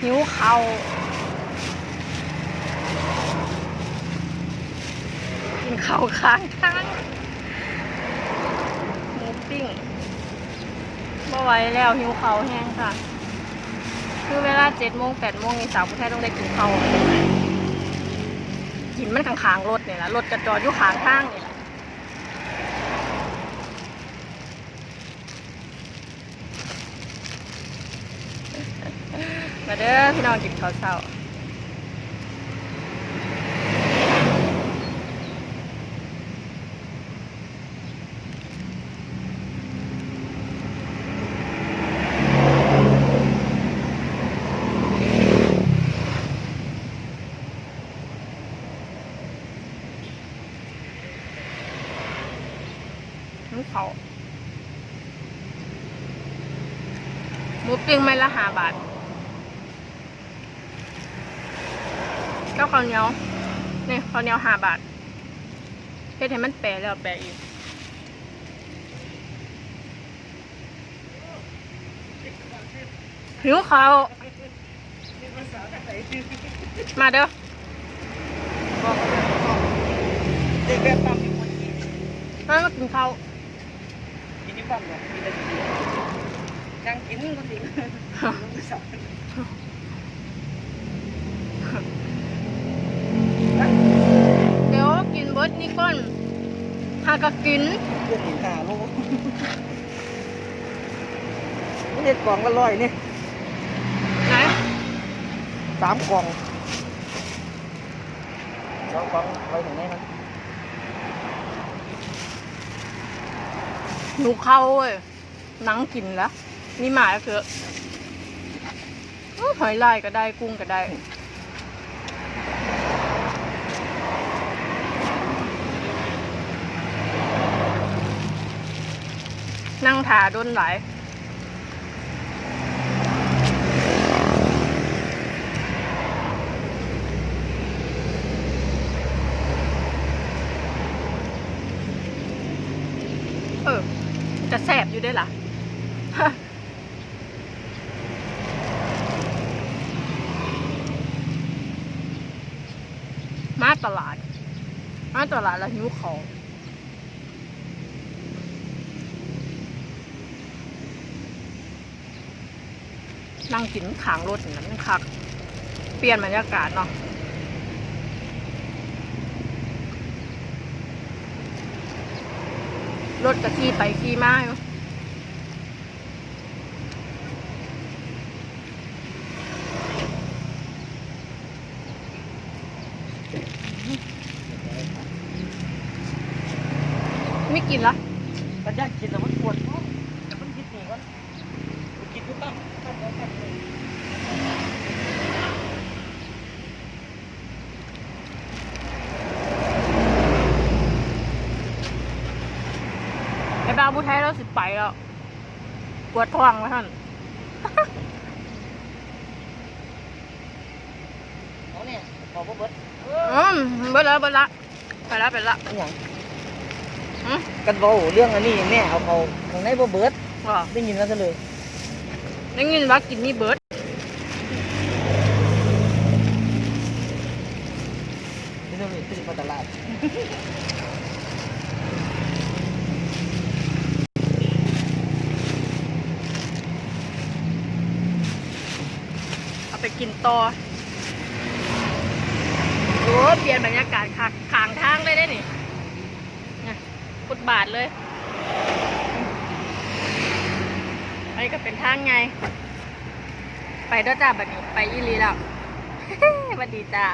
หิวเขาวกินข้าวค้างทางหมูปิ้งบ่ไหวแล้วหิวเข่าแห้งค่ะ คือเวลาเจ็ดโมงแปดโมงนี่สาวผู้ชายต้องได้กินข้าวกินมันข้างๆรถเนี่ยละรถกระจอดอยู่ข้างทางนี่ล่ะมา เด้อพี่น้องกินข้าวเช้าหมูเขาหมูปิ้งไม่ละหาบาท เจ้าข้าวเหนียวนี่ข้าวเหนียวห้าบาทเฮ็ดให้มันแปรแล้วแปรอีกหิวข้าวมาเด้อเด็กแบบปั๊มอยู่คนกินมามากินข้าวกินที่ปั๊มเนี่ยมีแต่กินยังกินคนดีลูกสาว เดี๋ยวกินเบิร์ ดนี่ก่อนหากะกินเรื่องหนึ่งหาโลนี่เด็ดกล่องละร้อยนี่ไหนสามกล่องสองกล่องไว้ถึงไหนครับหนูเข้าเว้ยหนังกินแล้วนี่หมาก็คืออื้อหอยลายก็ได้กุ้งก็ได้ นั่งถาโดนหลายเออ จะแสบอยู่ได้ล่ะมาตลาด มาตลาดแล้วหิวของ นั่งกินขางรถนั้นคัก เปลี่ยนบรรยากาศเนาะรถกะขี่ไปขี่มาอยู่ไม่กินละมันยากกินแต่มันปวดท้องแต่มันคิดหนีก่อนไปกินที่ปั๊มปั๊มแล้วปั๊มเลย ไอ้บ้าบุไทยเราสิไปแล้วปวดท้องแล้วท่านเอาเนี่ยบอกว่าเบิดอืมเบิดแล้วเบิดละไปละไปละอหย่างอืมกันเบาเรื่องอันนี้แม่เอาเขาของในบ่เบิดว่าได้ยินกันซะเลยได้ยินว่ากินนี่เบิดที่นี่ซื้อมาตลาด เอาไป กินต่อโอ้เปลี่ยนบรรยากาศค่ะขางทางเลยได้นี่ฟุตบาทเลยอันนี้ก็เป็นทางไง ไปด้วยจ้าบัดนี้ ไปอีหลีแล้ว บัดดีจ้า